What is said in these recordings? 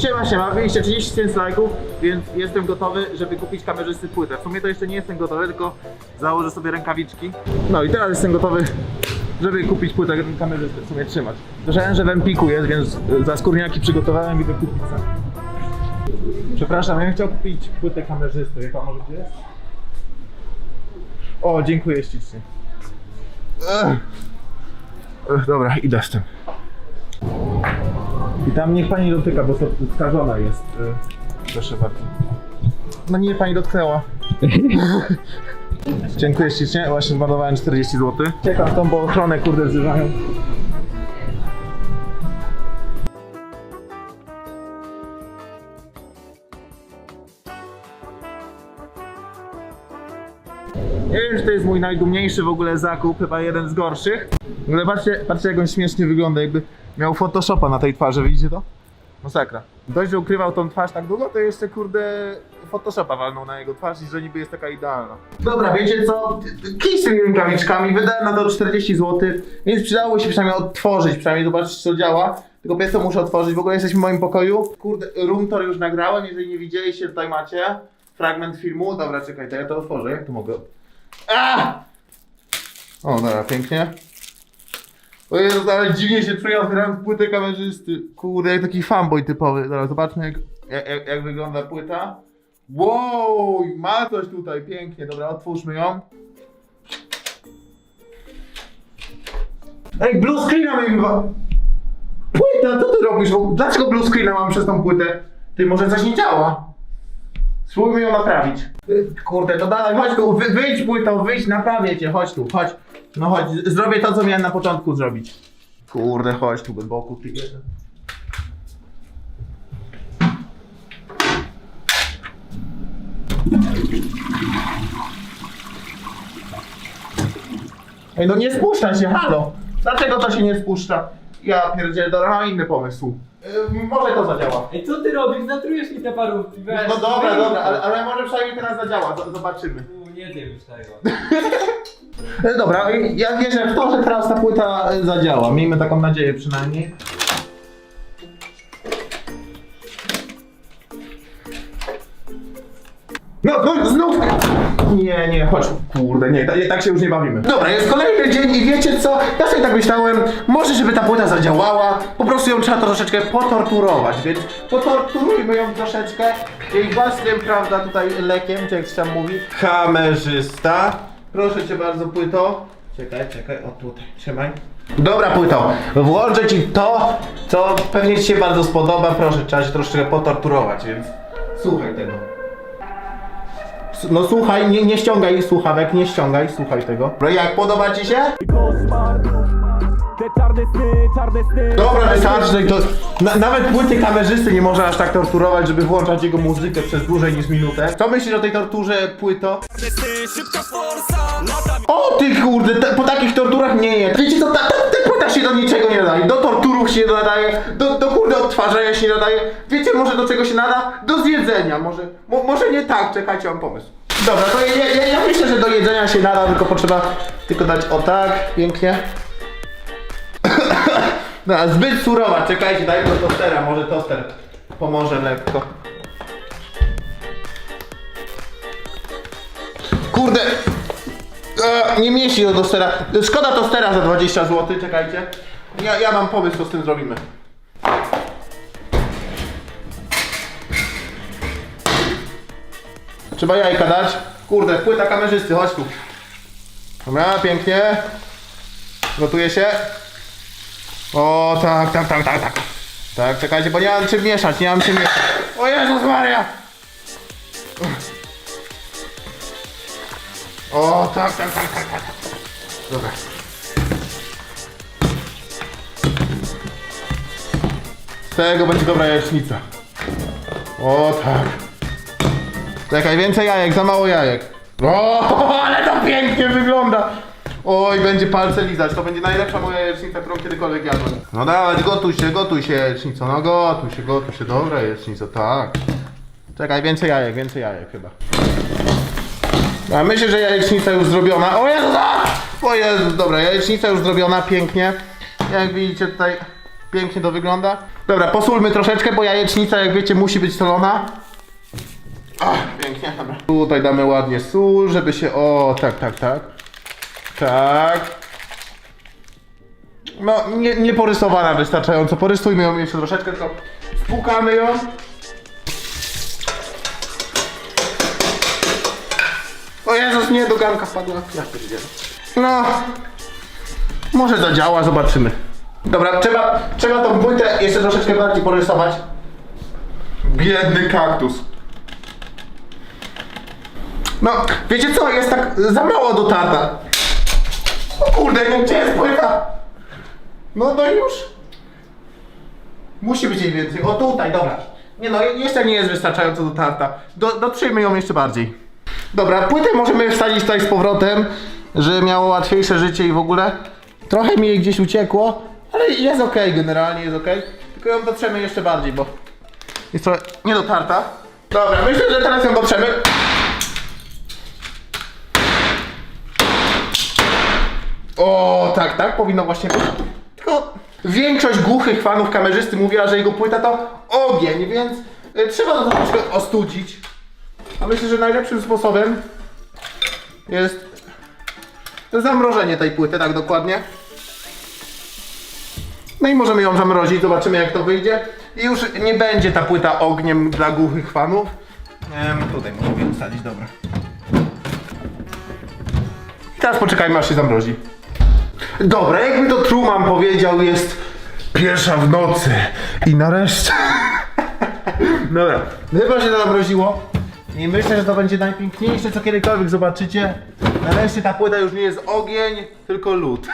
Siema, siema, wyjście 30 tysięcy lajków, więc jestem gotowy, żeby kupić kamerzysty płytę. W sumie to jeszcze nie jestem gotowy, tylko założę sobie rękawiczki. No i teraz jestem gotowy, żeby kupić płytę kamerzysty, w sumie trzymać. Słyszałem, że w Empiku jest, więc za skórniaki przygotowałem i idę kupić sam. Przepraszam, ja bym chciał kupić płytę kamerzysty, wie pan może gdzie jest? O, dziękuję ślicznie. Ech. Ech, dobra, idę z tym. I tam niech pani dotyka, bo to skażona jest. y, Proszę bardzo. No nie, pani dotknęła. Dziękuję ślicznie, właśnie zmarnowałem 40 zł. Czekam tą, bo ochronę kurde wzywają. Nie wiem, czy to jest mój najdumniejszy w ogóle zakup, chyba jeden z gorszych. Ogóle patrzcie, patrzcie jak on śmiesznie wygląda, jakby miał Photoshopa na tej twarzy, widzicie to? Masakra. Dość, że ukrywał tą twarz tak długo, to jeszcze kurde Photoshopa walnął na jego twarz i że niby jest taka idealna. Dobra, wiecie co? Kij z tymi rękawiczkami, wydałem na to 40 zł, więc przydało się przynajmniej odtworzyć, przynajmniej zobaczyć co działa. Tylko pierwsze muszę otworzyć, w ogóle jesteśmy w moim pokoju. Kurde, room tour już nagrałem, jeżeli nie widzieliście, tutaj macie fragment filmu. Dobra, czekaj, to ja to otworzę, jak to mogę? A! O, dobra, pięknie. O Jezu, ale dziwnie się czuję otwierając płytę kamerzysty. Kurde, jak taki fanboy typowy. Dobra, zobaczmy jak, jak, jak, wygląda płyta. Wow, ma coś tutaj, pięknie. Dobra, otwórzmy ją. Ej, blue screena mi chyba... Płyta, co ty robisz? Dlaczego blue screena mam przez tą płytę? Ty, może coś nie działa? Spróbujmy ją naprawić. Y, Kurde, to dalej, chodź tu, wy, wyjdź płytą, wyjdź, naprawię cię, chodź tu, chodź. No chodź, z- zrobię to, co miałem na początku zrobić. Kurde, chodź tu, boku, ty jeden. Ej, no nie spuszcza się, halo! Dlaczego to się nie spuszcza? Ja pierdzielę, dobra, mam inny pomysł. Y, może to zadziała. Ej, co ty robisz? Zatrujesz mi te parówki, weź. No dobra, dobra, to. ale, ale może przynajmniej teraz zadziała, z- zobaczymy. U, Nie wiem już tego. E, Dobra, ja wierzę w to, że teraz ta płyta e, zadziała. Miejmy taką nadzieję przynajmniej. No, no znów! Nie, nie, chodź, kurde, nie, ta- tak się już nie bawimy. Dobra, jest kolejny dzień i wiecie co? Ja sobie tak myślałem, może żeby ta płyta zadziałała, po prostu ją trzeba troszeczkę potorturować, więc potorturujmy ją troszeczkę jej własnym, prawda, tutaj lekiem, czy jak się tam mówi, kamerzysta. Proszę cię bardzo, płyto. Czekaj, czekaj, o tutaj, trzymaj. Dobra, płyto, włączę ci to, co pewnie ci się bardzo spodoba, proszę, trzeba się troszeczkę potorturować, więc słuchaj tego. No słuchaj, nie, nie ściągaj słuchawek, nie ściągaj, słuchaj tego. No jak podoba ci się? Te czarne sny, czarne sny Dobra, wystarczy, to na, nawet płyty kamerzysty nie można aż tak torturować, żeby włączać jego muzykę przez dłużej niż minutę. Co myślisz o tej torturze, płyto? O ty kurde, te, po takich torturach nie je. Wiecie co, ta, ta, ta płyta się do niczego nie nadaje. Do torturów się nie nadaje, do, do kurde odtwarzania się nie nadaje. Wiecie może do czego się nada? Do zjedzenia, może, mo, może nie tak, czekajcie, mam pomysł. Dobra, to ja, ja, ja myślę, że do jedzenia się nada, tylko potrzeba tylko dać o tak, pięknie. No, zbyt surowa, czekajcie, daj do tostera, może toster pomoże lekko. Kurde, e, nie mieści do tostera. Szkoda tostera za 20 zł, czekajcie. Ja, ja mam pomysł, co z tym zrobimy. Trzeba jajka dać. Kurde, płyta kamerzysty, chodź tu. Dobra, pięknie. Gotuje się. O, tak, tak, tak, tak, tak. Tak, czekajcie, bo nie mam czym mieszać, nie mam czym mieszać. O Jezus Maria! O, tak, tak, tak, tak, tak. Dobra. Z tego będzie dobra jajecznica. O, tak. Czekaj, więcej jajek, za mało jajek. O, ale to pięknie wygląda. Oj, będzie palce lizać, to będzie najlepsza moja jajecznica, którą kiedykolwiek jadłem. No dawaj, gotuj się, gotuj się jajecznico, no gotuj się, gotuj się, dobra jajecznico, tak. Czekaj, więcej jajek, więcej jajek chyba. A myślę, że jajecznica już zrobiona. O Jezu! O Jezu, dobra, jajecznica już zrobiona, pięknie. Jak widzicie tutaj Pięknie to wygląda. Dobra, posólmy troszeczkę, bo jajecznica, jak wiecie, musi być solona. Ach, pięknie, dobra. Tutaj damy ładnie sól, żeby się... O, tak, tak, tak. Tak. No, nie, nie porysowana wystarczająco. Porysujmy ją jeszcze troszeczkę, tylko spłukamy ją. O Jezus, nie, do garnka wpadła. Ja pierdzielę. No, może zadziała, zobaczymy. Dobra, trzeba, trzeba tą płytę jeszcze troszeczkę bardziej porysować. Biedny kaktus. No, wiecie co, jest tak za mało dotarta. Kurde, nie, gdzie jest płyta? No, no już. Musi być jej więcej. O tutaj, dobra. Nie no, jeszcze nie jest wystarczająco dotarta. Do, dotrzyjmy ją jeszcze bardziej. Dobra, płytę możemy wsadzić tutaj z powrotem, żeby miało łatwiejsze życie i w ogóle. Trochę mi jej gdzieś uciekło, ale jest ok, generalnie jest ok. Tylko ją dotrzemy jeszcze bardziej, bo jest trochę niedotarta. Dobra, myślę, że teraz ją dotrzemy. O, tak, tak, powinno właśnie być. Tylko większość głuchych fanów kamerzysty mówiła, że jego płyta to ogień, więc y, trzeba to troszkę ostudzić. A myślę, że najlepszym sposobem jest zamrożenie tej płyty, tak dokładnie. No i możemy ją zamrozić, zobaczymy jak to wyjdzie. I już nie będzie ta płyta ogniem dla głuchych fanów. Em, tutaj możemy ją wsadzić, dobra. Teraz poczekajmy aż się zamrozi. Dobra, jakby to Truman powiedział, jest pierwsza w nocy i nareszcie. Dobra, chyba się to zamroziło i myślę, że to będzie najpiękniejsze, co kiedykolwiek zobaczycie. Nareszcie ta płyta już nie jest ogień, tylko lód.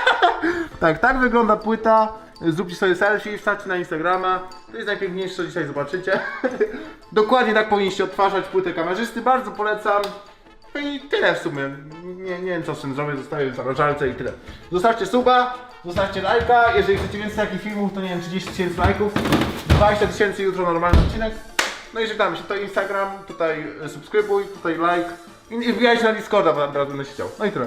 tak, tak wygląda płyta. Zróbcie sobie selfie, wstawcie na Instagrama. To jest najpiękniejsze, co dzisiaj zobaczycie. Dokładnie tak powinniście odtwarzać płytę kamerzysty. Bardzo polecam. No i tyle w sumie. Nie, nie wiem co z tym zrobię, zostawię w zamrażalce i tyle. Zostawcie suba, zostawcie lajka. Jeżeli chcecie więcej takich filmów, to nie wiem, 30 tysięcy lajków. 20 tysięcy jutro normalny odcinek. No i żegnamy się. Tutaj Instagram, tutaj subskrybuj, tutaj like. I i wbijajcie na Discorda, bo tam teraz będę siedział. No i tyle.